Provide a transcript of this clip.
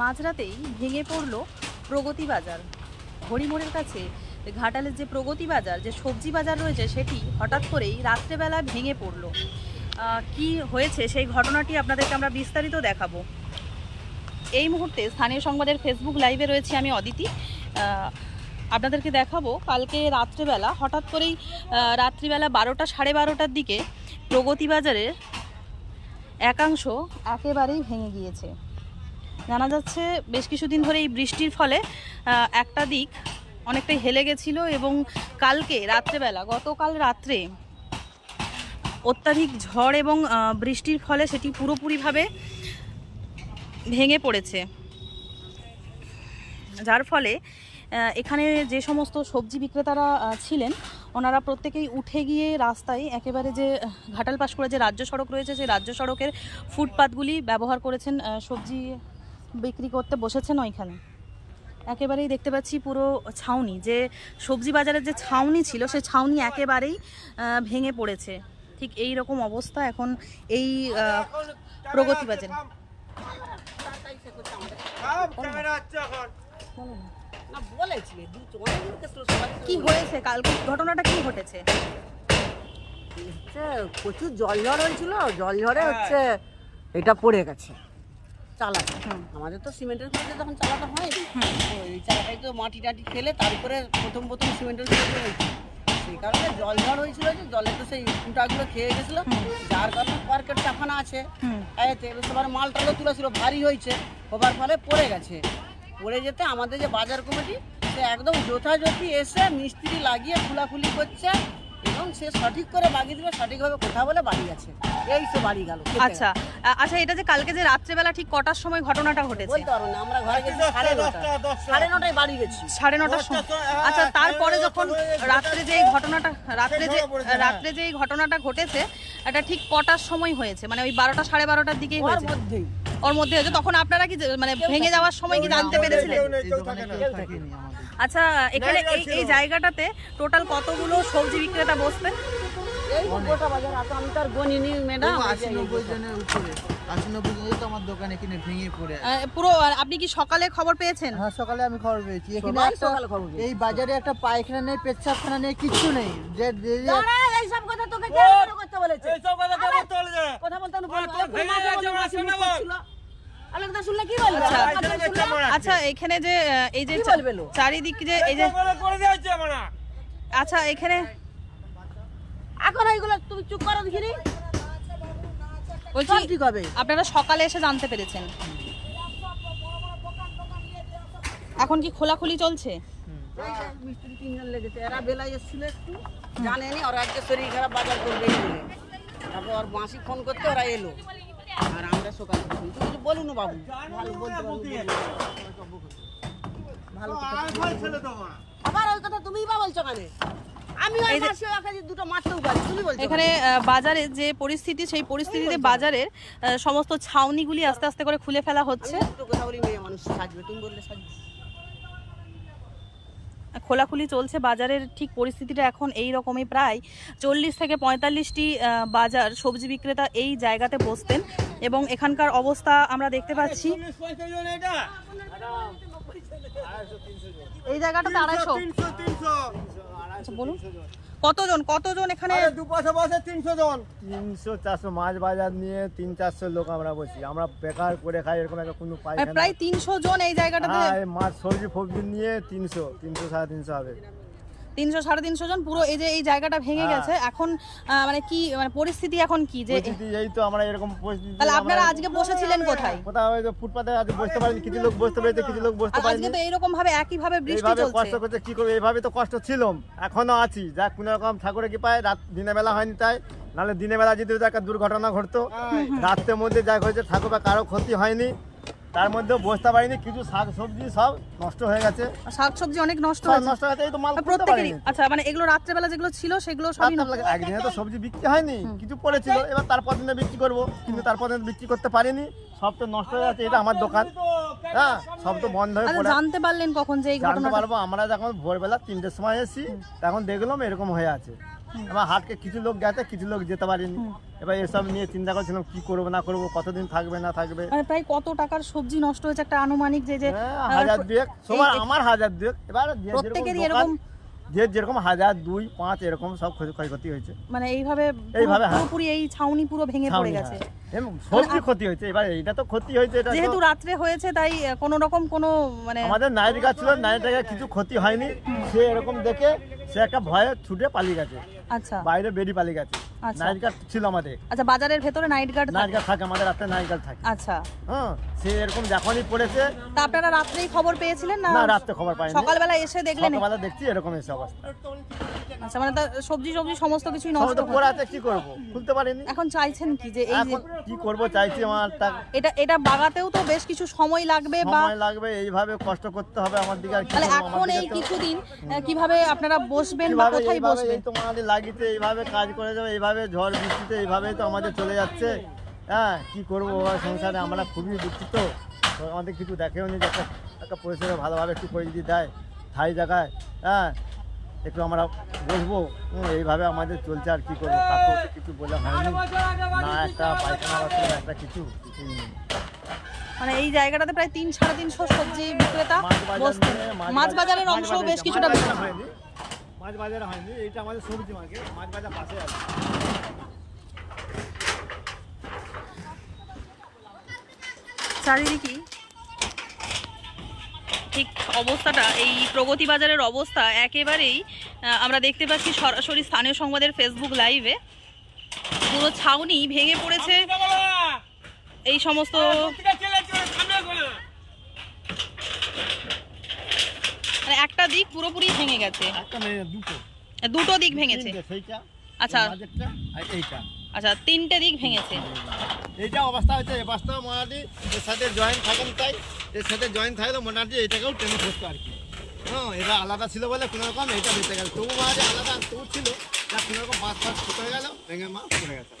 মাঝরাতেই ভেঙে পড়ল প্রগতি বাজার। হরিমোড়ের কাছে ঘাটালের যে প্রগতি বাজার, যে সবজি বাজার রয়েছে সেটি হঠাৎ করেই রাত্রেবেলা ভেঙে পড়ল। কি হয়েছে সেই ঘটনাটি আপনাদেরকে আমরা বিস্তারিত দেখাবো। এই মুহূর্তে স্থানীয় সংবাদের ফেসবুক লাইভে রয়েছে আমি অদিতি। আপনাদেরকে দেখাবো কালকে রাত্রেবেলা হঠাৎ করেই রাত্রিবেলা বারোটা, সাড়ে বারোটার দিকে প্রগতি বাজারের একাংশ একেবারেই ভেঙে গিয়েছে। জানা যাচ্ছে বেশ কিছুদিন ধরে এই বৃষ্টির ফলে একটা দিক অনেকটাই হেলে গেছিল এবং কালকে রাত্রেবেলা, গতকাল রাত্রে অত্যাধিক ঝড় এবং বৃষ্টির ফলে সেটি পুরোপুরিভাবে ভেঙে পড়েছে। যার ফলে এখানে যে সমস্ত সবজি বিক্রেতারা ছিলেন, ওনারা প্রত্যেকেই উঠে গিয়ে রাস্তায় একেবারে যে, ঘাটাল পাশ করে যে রাজ্য সড়ক রয়েছে, সেই রাজ্য সড়কের ফুটপাতগুলি ব্যবহার করেছেন সবজি বিক্রি করতে বসেছেন ওইখানে। একেবারেই দেখতে পাচ্ছি পুরো ছাউনি, যে সবজি বাজারের যে ছাউনি ছিল সেই ছাউনি একেবারেই ভেঙে পড়েছে। ঠিক এই রকম অবস্থা এখন এই প্রগতি বাজারে। কি হয়েছে? কালকে ঘটনাটা কি ঘটেছে? প্রচুর জল ঝড় হয়েছিল, জল ঝড়ে হচ্ছে, এটা পড়ে গেছে। চালা আমাদের তো সিমেন্টের ফ্লোরে তখন চালাতে হয়। ওই চালাটাই তো মাটি টাটি ফেলে তারপরে প্রথম প্রথম সিমেন্টের ফ্লোরে হয়েছে। সেই কারণে জল ঝড় হয়েছিল যে জলে তো সেই কুটাগুলো খেয়ে গেছিল। যার কারণে পার্কের চাপানা আছে। এতে সবার মাল টালও তুলেছিল ভারী হয়েছে। হবার ফলে পড়ে গেছে। পড়ে যেতে আমাদের যে বাজার কমিটি সে একদম যথাযথি এসে মিস্ত্রি লাগিয়ে খোলাখুলি করছে। এবং সে সঠিক করে বাগিয়ে দিবে সঠিকভাবে কথা বলে বাড়ি গেছে। এই সে বাড়ি গেল আচ্ছা আচ্ছা এটা যে কালকে যে রাত্রেবেলা ঠিক কটার সময় ঘটনাটা ঘটেছে? বলতে পারব না আমরা ঘরে গেছি সাড়ে নটা সাড়ে নটায় বাড়ি গেছি। সাড়ে নটার সময়। আচ্ছা তারপরে যখন রাত্রে যে এই ঘটনাটা রাত্রে যে রাত্রে যে এই ঘটনাটা ঘটেছে এটা ঠিক কটার সময় হয়েছে? মানে ওই বারোটা সাড়ে বারোটার দিকেই হয়েছে? মধ্যেই। ওর মধ্যে হয়েছে। তখন আপনারা কি মানে ভেঙে যাওয়ার সময় কি জানতে পেরেছিলেন? আচ্ছা এখানে এই এই জায়গাটাতে টোটাল কতগুলো সবজি বিক্রেতা বসতেন পুরো আপনি কি সকালে খবর পেয়েছেন? হ্যাঁ সকালে আমি খবর পেয়েছি। এখানে। এই বাজারে একটা পায়খানা নেই পেচ্ছাপখানা নেই কিচ্ছু নেই। এইসব কথা তোকে কে বলেছে? কথা বলতে আচ্ছা। আচ্ছা এখানে যে এই? চারিদিক যে এই যে আচ্ছা এখানে এখন এইগুলো তুমি চুপ করো দেখিনি বলছি সব ঠিক হবে। আপনারা সকালে এসে জানতে পেরেছেন। এখন কি খোলাখুলি চলছে? এই যে মিস্ত্রি তিনজন লেগেছে। এরা বেলায় এসেছিল একটু। জানেনি ওরা আজকে শরীর খারাপ বাজার করবে তারপর ওর মাসি ফোন করতে ওরা এলো আর আমরা সকালে শুনি তুমি কিছু বলুন বাবু। ভালো। আবার ওই কথা তুমিই বা বলছো কেন? এখানে আহ, বাজারের যে পরিস্থিতি সেই পরিস্থিতিতে বাজারের সমস্ত ছাউনিগুলি আস্তে আস্তে করে খুলে ফেলা হচ্ছে। আমি দুটো কথা বলি মেয়ে মানুষ সাজবে। তুমি বললে সাজবে। খোলাখুলি চলছে। বাজারের ঠিক পরিস্থিতিটা এখন এই রকমই। প্রায় চল্লিশ থেকে পঁয়তাল্লিশটি বাজার সবজি বিক্রেতা এই জায়গাতে বসতেন। এবং এখানকার অবস্থা আমরা দেখতে পাচ্ছি। এই জায়গাটাতে আড়াইশো। আচ্ছা বলুন। কতজন? কতজন এখানে? তিনশো চারশো মাছ বাজার নিয়ে তিন চারশো লোক আমরা বসি। আমরা বেকার করে খাই এরকম একটা কোনো পাইখানা প্রায় তিনশো জন এই জায়গাটাতে মাছ সবজি ফবজি নিয়ে তিনশো তিনশো সাড়ে তিনশো হবে। তিনশো সাড়ে তিনশো জন পুরো এই যে এই জায়গাটা ভেঙে হ্যাঁ। গেছে। এখন মানে কি মানে পরিস্থিতি এখন কি যে এই তো আমরা এরকম পরিস্থিতি তাহলে আপনারা আজকে বসেছিলেন কোথায়? কোথাও হয়তো ফুটপাতে আজ বসতে পারিনি কিছু লোক বসতে পেরেছে কিছু লোক বসতে আর আজকে তো এইরকম ভাবে একই ভাবে বৃষ্টি এইভাবে চলছে। কষ্ট করতে কি করব? এইভাবে তো কষ্ট ছিল এখনও আছি। যা কোনো রকম ঠাকুরে কি পায় রাত দিনের বেলা হয়নি তাই। নাহলে দিনের বেলা যদি একটা দুর্ঘটনা ঘটতো। রাতের মধ্যে যা হয়েছে ঠাকুর বা কারও ক্ষতি হয়নি। তার মধ্যে বসতে পারিনি কিছু শাক সবজি সব নষ্ট হয়ে গেছে। শাকসবজি অনেক নষ্ট সব হয়েছে। নষ্ট হয়ে এই তো মাল প্রত্যেকেরই আচ্ছা মানে এগুলো রাত্রেবেলা যেগুলো ছিল সেগুলো সবই রাত্রে একদিনে তো সবজি বিক্রি হয়নি কিছু পড়েছিল এবার তারপর দিনে বিক্রি করব কিন্তু তারপর দিনে বিক্রি করতে পারিনি সব তো নষ্ট হয়ে যাচ্ছে এটা আমার দোকান। হ্যাঁ সব তো বন্ধ হয়ে আচ্ছা পড়ে। জানতে পারলেন কখন যে এই জানতে ঘটনাটা পারব আমরা যখন ভোরবেলা তিনটের সময় এসেছি তখন দেখলাম এরকম হয়ে আছে। আমার হাটকে কিছু লোক গেছে কিছু লোক যেতে পারেনি। এবার এসব নিয়ে চিন্তা করছিলাম কি করব না করব কতদিন থাকবে না থাকবে। মানে প্রায় কত টাকার সবজি নষ্ট হয়েছে একটা আনুমানিক যে যে হ্যাঁ, হাজার দুয়েক সবার আমার হাজার দুয়েক। এবার প্রত্যেকেরই এরকম যে যেরকম হাজার দুই পাঁচ এরকম সব ক্ষয়ক্ষতি হয়েছে। মানে এইভাবে এইভাবে। পুরোপুরি এই ছাউনি পুরো ভেঙে পড়ে গেছে। হ্যাঁ। সবজি ক্ষতি হয়েছে। এবার এইটা তো ক্ষতি হয়েছে এটা যেহেতু রাত্রে হয়েছে তাই কোনো রকম কোনো মানে আমাদের নাইট গাছ ছিল নাইট কিছু ক্ষতি হয়নি। সে এরকম দেখে সে একটা ভয়ে ছুটে পালিয়ে গেছে। আচ্ছা। বাইরে বেরিয়ে পালিয়ে গেছে। আচ্ছা। নাইট গার্ড ছিল আমাদের। আচ্ছা বাজারের ভেতরে নাইট গার্ড নাইট গার্ড থাকে? আমাদের রাত্রে নাইট গার্ড থাকে। আচ্ছা। হ্যাঁ সে এরকম যখনই পড়েছে তা আপনারা রাত্রেই খবর পেয়েছিলেন না? না রাত্রে খবর পাইনি। সকালবেলা এসে দেখলেন? সকালবেলা দেখছি এরকম এসে অবস্থা। আচ্ছা মানে সবজি সবজি সমস্ত কিছুই নষ্ট পড়ে আছে কি করব? খুলতে পারিনি। এখন চাইছেন কি যে এই যে কি করব চাইছি আমার এটা এটা বাগাতেও তো বেশ কিছু সময় লাগবে বা সময় লাগবে এইভাবে কষ্ট করতে হবে আমার দিকে আর তাহলে এখন এই কিছুদিন কীভাবে আপনারা বসবেন বা কোথায় বসবেন? এই তো মালি লাগিতে এইভাবে কাজ করে যাবে এইভাবে ঝড় বৃষ্টিতে এইভাবেই তো আমাদের চলে যাচ্ছে। হ্যাঁ কি করব সংসারে আমরা খুবই দুঃখিত। তো আমাদের কিছু দেখেও নি একটা একটা পরিষেবা ভালোভাবে একটু করে যদি দেয় ঠাই জায়গায়। হ্যাঁ একটু আমরা বসবো। এইভাবে আমাদের চলছে আর কি করব? কাকু কিছু বলে হয়নি। না একটা পায়খানা বাথরুম একটা কিছু। কিছুই নেই মানে এই জায়গাটাতে প্রায় তিন সাড়ে তিনশো সবজি বিক্রেতা মাছ বাজার- বাজারের অংশ বেশ কিছুটা মাছ বাজার হয়নি। এটা আমাদের সবজি মার্কেট। মাছ বাজার পাশে আছে। চারিদিকে ঠিক অবস্থাটা এই প্রগতি বাজারের অবস্থা একেবারেই আমরা দেখতে পাচ্ছি সরাসরি স্থানীয় সংবাদের ফেসবুক লাইভে পুরো ছাউনি ভেঙে পড়েছে। এই সমস্ত মানে একটা দিক পুরোপুরি ভেঙে গেছে। দুটো। দুটো দিক ভেঙেছে। আচ্ছা। আচ্ছা তিনটে দিক ভেঙেছে। এইটা অবস্থা হচ্ছে এই অবস্থা মোটামুটি এর সাথে জয়েন্ট থাকেন তাই, এর সাথে জয়েন্ট থাকলে মোটামুটি এটাকেও টেনে ধরতো আর কি। হ্যাঁ এটা আলাদা ছিল বলে কোনো রকম এটা বেঁচে গেল। তবু মোটামুটি আলাদা, তবু ছিল, যা কোনো রকম বাস ফাঁস ফুটো গেল, ভেঙে মা পড়ে গেছে।